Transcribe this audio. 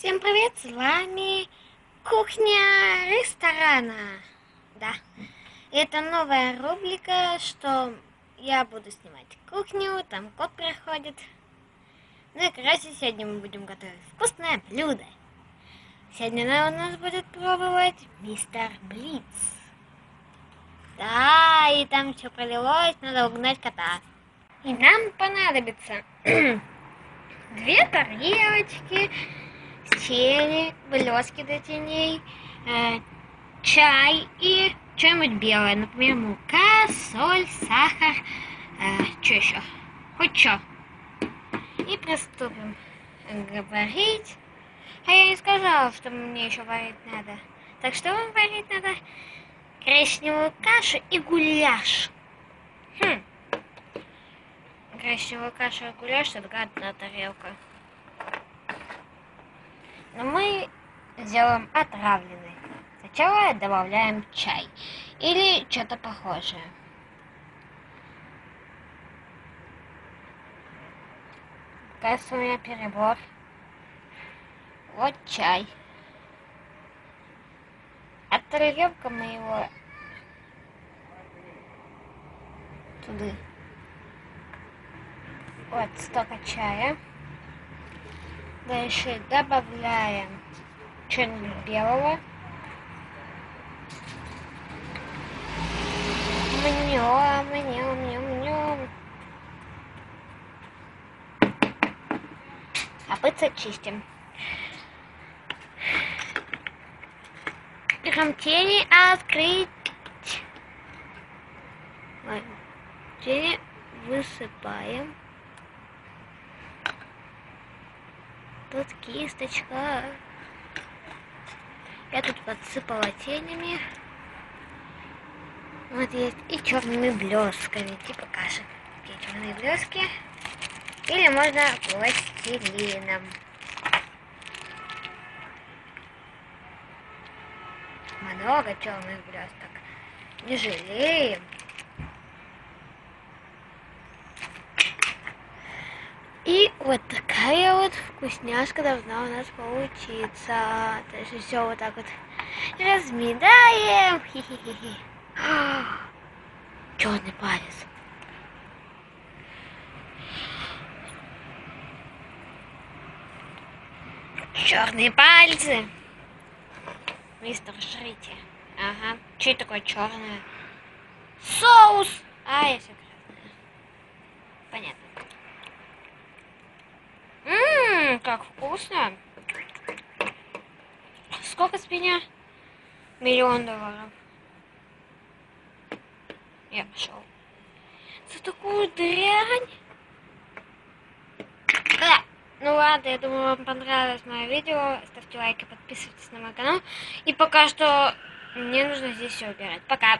Всем привет, с вами кухня ресторана. Да, это новая рубрика, что я буду снимать кухню, там кот приходит. Ну и, короче, сегодня мы будем готовить вкусное блюдо. Сегодня у нас будет пробовать мистер Блиц. Да, и там все пролилось, надо угнать кота. И нам понадобится две тарелочки, тени, блески до теней, э, чай и что-нибудь белое, например, мука, соль, сахар, э, что еще, хоть что. И приступим говорить. А я не сказала, что мне еще варить надо. Так что вам варить надо? Коричневую кашу и гуляш. Хм. Коричневую кашу и гуляш, это одна тарелка. Мы сделаем отравленный. Сначала добавляем чай или что-то похожее. Кажется, у меня перебор. Вот чай. Отольем мы его туда. Вот столько чая. Дальше добавляем что-нибудь белого. Мнем, мнем, мнем, мнем. Копытца чистим. Берем тени открыть. Тени высыпаем. Тут кисточка. Я тут подсыпала тенями. Вот есть и черными блесками, типа каши. Такие черные блески. Или можно пластилином. Много черных блесток. Не жалеем. И вот такая вот вкусняшка должна у нас получиться. То есть все вот так вот разминаем. Хи-хи-хи. Черный палец. Черные пальцы. Мистер, жрите. Ага. Что такое черное? Соус! А, я все Понятно. Как вкусно. Сколько с меня? Миллион долларов. Я пошел. За такую дрянь. Да. Ну ладно, я думаю, вам понравилось мое видео. Ставьте лайки, подписывайтесь на мой канал. И пока что мне нужно здесь все убирать. Пока.